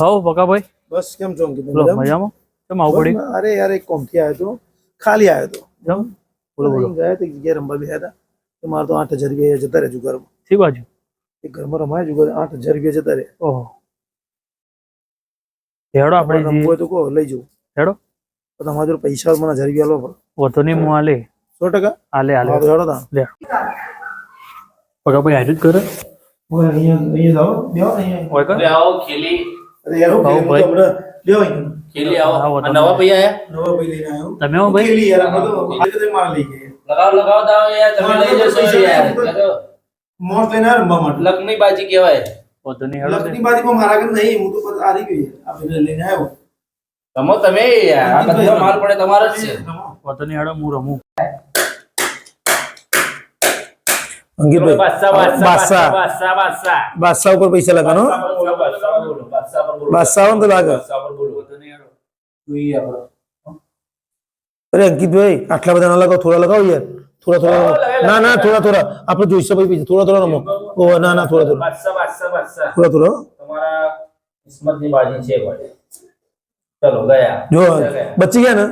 હવ પકાભાઈ બસ કેમ છો અંકિત? બોલો મજામાં? કેમ આવું પડી? અરે યાર એક કોમથી આવ્યો તો ખાલી આવ્યો તો જમ બોલો બોલો. ગયા તો જગ્યાએ રમવા બી હતા. તો મારે તો આઠ હજાર રૂપિયા જતા રહેજો ઘરમાં ઠીક બાજુ? એક ઘરમાં રમાય જુગર આઠ હજાર રૂપિયા જતા રહે ઓહો. હેડો આપણે રમવું હોય તો કહો લઈ જવું હેડો. તો તમારા જોડે પૈસા મને હજાર રૂપિયા લો વધુ નહીં હું આલે. સો ટકા? આલે આલે. હેડો તા લે. પકાભાઈ હાજર જ કરે. ઓય અહીંયા અહીંયા જાઓ બેહો અહીંયા. ઓય કર આવો ખેલી. લખની બાજી કહેવાય. વધુ નહીં હેડો લખની બાજુમાં મારા ઘર નહીં હું તો હારી. આ લઈને આવ્યો રમો તમે યાર આ બધો માલ પડે તમારો જ છે. વધુ નહીં હેડો હું રમું. અંકિતભાઈ બાદશાહ બાદશાહ. ઉપર પૈસા લગાનો. બાદશાહ તો લાગે. અરે અંકિતભાઈ આટલા બધા ના લગાવો થોડા લગાવો યાર. થોડા થોડા ના ના થોડા થોડા. આપણે જોઈશે ભાઈ પૈસા. થોડા થોડા રમો. ઓ ના ના થોડા થોડા. થોડા થોડા તમારા કિસ્મતની બાજી છે ભાઈ ચલો ગયા. જો બચી ગયા ને?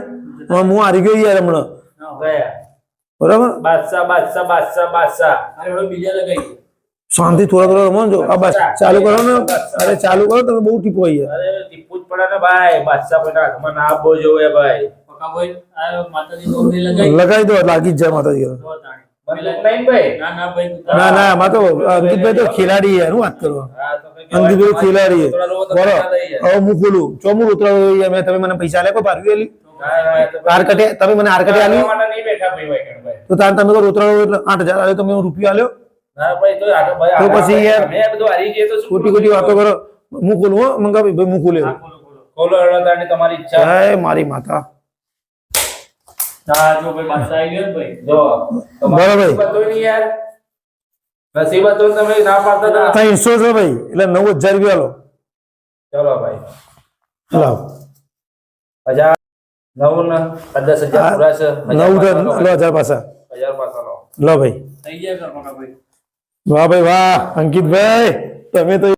હા, હું હારી ગયો યાર હમણાં. ગયા. બરાબર? બાદશાહ બાદશાહ બાદશાહ બાદશાહ. અરે હવે બીજા લગાઈ શાંતિ થોડા થોડા રમો જો. આ બસ ચાલુ કરો ને. અરે ચાલુ કરો તો બહુ ટીપો આવી અરે ટીપુ જ પડે ને ભાઈ. બાદશાહ પણ હાથમાં ના આપવો જોઈએ ભાઈ. પકાભાઈ આ માતાજી દોરી લગાઈ લગાવી દો લાગી જ જાય માતાજી ના ના ભાઈ ના ના આમાં તો અંકિતભાઈ તો ખેલાડી યાર હું વાત કરો. અંકિતભાઈ ખેલાડી જાય. હવે હું બોલું ચોમું ઉતરાવ મેં તમે મને પૈસા કોઈ પારવી આલી હા, હા, તો હાર કટે તમે મને હાર કટે આલી. તો તાર તમે તો રોતરાવ એટલે આઠ હજાર આલ્યો તો મેં રૂપિયા આલ્યો? તો પછી યાર ખોટી ખોટી વાતો કરો. હું ખોલું હો મંગાવી ભાઈ હું ખોલે ખોલો. તમારી ઈચ્છા. જય મારી માતા. તમે ત્રણસો છે ભાઈ એટલે નવ હજાર રૂપિયા લો ચલો ભાઈ. હજાર નવ ને દસ હજાર હા, નવ હજાર પાછા હજાર પાછા. લો. લો ભાઈ. થઈ ગયા કર વાહ ભાઈ વાહ. અંકિતભાઈ તમે તો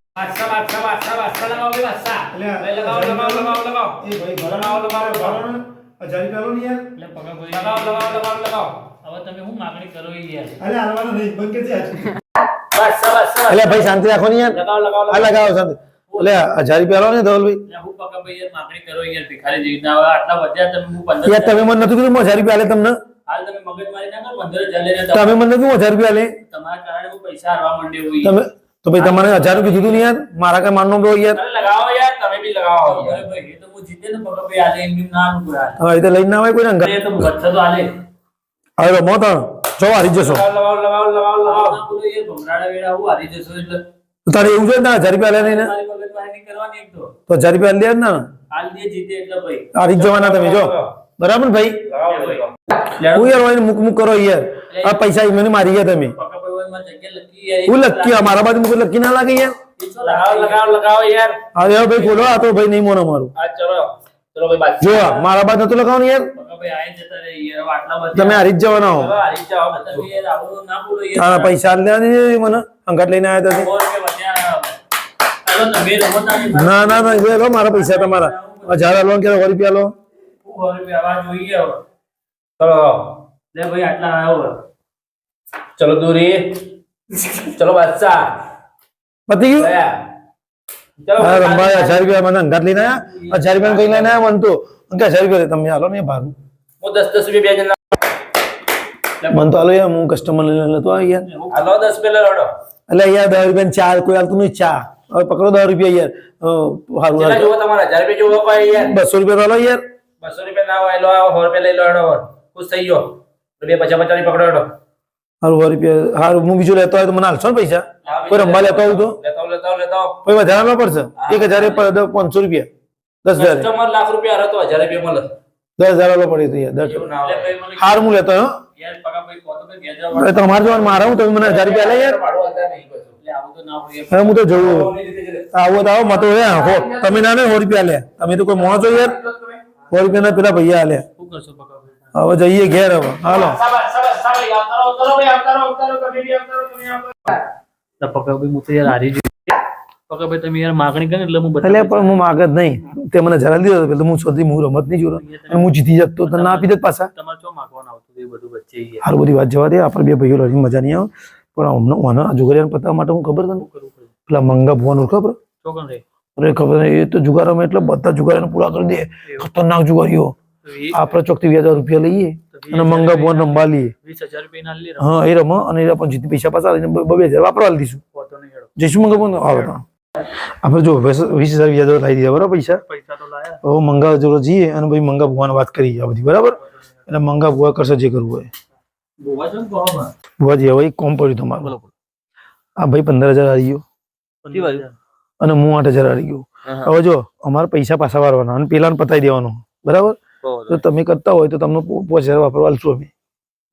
શાંતિ રાખો ને યાર. લગાવો લગાવો લગાવો. લગાવો શાંતિ. એટલે હજાર રૂપિયા ને ધવલભાઈ. તમે મને કીધું હજાર આલે તમને. તમે મને હજાર આલે. તમારા હોય તમે તો ભાઈ હજાર રૂપિયા કીધું ને યાર? મારા કઈ માનનો બહુ યાર. ને નું કોઈ હાલે. હવે રીતે લઈને ના આવે કોઈ ને. એ તો બચ્ચા તો હાલે હવે રમો તો. જો હારી જશો. તારે એવું છે ને હજાર રૂપિયા લે ને? તો હજાર રૂપિયા આલી ને. હારી જવાના તમે જો. બરાબર ને ભાઈ. હું યાર હોય મુક મુક કરો યાર. આ પૈસા મને મારી ગયા તમે. હું લકી મારા બાજુ મુક લકી ના લાગે યાર. લગાવો લગાવો યાર. હવે ભાઈ ખોલો આ તો ભાઈ નહીં મોનો મારું. ચલો. બાદ જો મારા બાજુ નતું લગાવવાનું યાર. તમે હારી જ જવાના હો. પૈસા મને અંગાટ લઈને આવ્યા હતા ના ના ના એ લો મારા પૈસા તમારા. હજાર લોન કે રૂપિયા લો? ચલો દૂરી. ચલો બાદશાહ. પતી ગયું? હા રંભાઈ હજાર રૂપિયા મને અંગાટ લઈને આવ્યા હજાર રૂપિયા કઈ લઈને આવ્યા મને તો. હજાર રૂપિયા તમે આલો ને ભારું. હું દસ દસ રૂપિયા બે જણ મને તો યાર હું કસ્ટમર લઈને લેતો આવી યાર. હાલો દસ પેલા રડો. એટલે અહીંયા દસ રૂપિયા ચા કોઈ આવતું નહીં ચા. હવે પકડો દસ રૂપિયા યાર. સારું બસો રૂપિયા લો યાર. બસો રૂપિયા ના હોય લો આવો સો રૂપિયા લઈ લો એનો ખુશ થઈ ગયો. રૂપિયા પચાસ પચાસ પકડો એનો હારું સો રૂપિયા. હારું હું બીજું લેતો હોય તો મને હાલશો ને પૈસા? કોઈ રમવા લેતો આવું તો. કોઈ વધારે પડશે? એક હજાર પાંચસો રૂપિયા. દસ હજાર. લાખ રૂપિયા હજાર રૂપિયા મળે. દસ હજાર પડે તો યાર દસ એવું હોય. ભાઈ મને હારું હું લેતો હો. તમારે જોવાનું મારા હું તમે મને હજાર રૂપિયા લે યાર હું તો જોઉં. ભાવની રીતે જ લે. આવો તો આવો મતો હે હો તમે ના ને સો રૂપિયા લે. તમે તો કોઈ છો યાર સો રૂપિયા ના પેલા ભૈયા લે. હવે જઈએ ઘેર હવે. હાલો. પકાભાઈ હું તો યાર હારી જઈએ તમે યાર માગણી કરી એટલે હું એટલે પણ હું માગ જ નહીં. તે મને જરા દીધો પેલો હું શોધી હું રમત નહીં જોયો હું જીતી જતો તને ના આપી દે પાછા. તમારે શું માગવાનું એ બધું વાત જવા દે આપણે બે ભાઈઓ લડીને મજા નહીં આવે. પણ હમણાં ઓને આ પતાવવા માટે હું ખબર તને? પેલા મંગા ભુવાનું ખબર? અરે ખબર એ તો જુગારામાં એટલે બધા જુગારીને પૂરા કરી દે. ખતરનાક જુગારીઓ. આપણે ચોકથી વીસ રૂપિયા લઈએ અને મંગા ભુવન રમવા લઈએ. હા એ રમો અને એ પણ જીતી પૈસા પાછા લઈને બે હજાર વાપરવા દઈશું. જઈશું મંગા ભુવન? આવે આપણે જો વીસ વીસ હજાર વીસ હજાર લાવી દીધા બરાબર પૈસા? પૈસા તો લાયા. મંગા જોડે જઈએ અને ભાઈ મંગા ભુવાને વાત કરી આ બધી બરાબર? એટલે મંગા ભૂવા કરશે જે કરવું હોય. ને હવે કોમ પડ્યું તમારું. આ ભાઈ પંદર હજાર હારી ગયો. અને હું આઠ હજાર હારી ગયો. હવે જો અમારે પૈસા પાછા વારવાના અને પેલા પતાવી દેવાનું. બરાબર? તો તમે કરતા હોય તો તમને પાંચ હજાર વાપરવા આલશું અમે.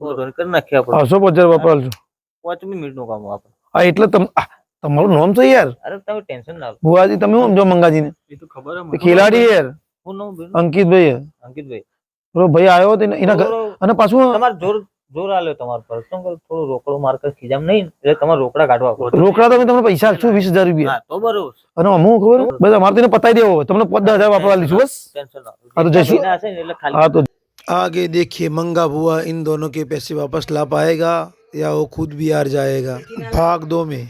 આવશો પાંચ હજાર વાપરવા પાંચ મિનિટનું કામ આપણે હા એટલે તમે તમારું નામ તો યાર? અરે તમે ટેન્શન ના લો. ભુવાજી તમે સમજો મંગાજીને? એ તો ખબર ખેલાડી યાર. અંકિતભાઈ અંકિતભાઈ. બરો ભાઈ આવ્યો તો એને- એના ઘર- થોડો- અને પાછું તમારે જોર જોર આલ્યો તમારા પર શું કરું થોડું રોકડો માર્કર ખીજામ નહીં એટલે તમારે રોકડા કાઢવા પડે. રોકડા તમે તમને પૈસા આપશું વીસ હજાર રૂપિયા હા તો બરોબર અને અમુક ખબર બસ અમારે તેને પતાવી દેવો તમને પાંચ દસ હજાર વાપરવા લઈશું બસ ટેન્શન ના લો. હા તો જઈશું. મહિના હશે ને એટલે ખાલી हाँ तो आगे देखिए मंगा हुआ इन दोनों के पैसे वापस ला पाएगा या वो खुद भी हार जाएगा भाग दो में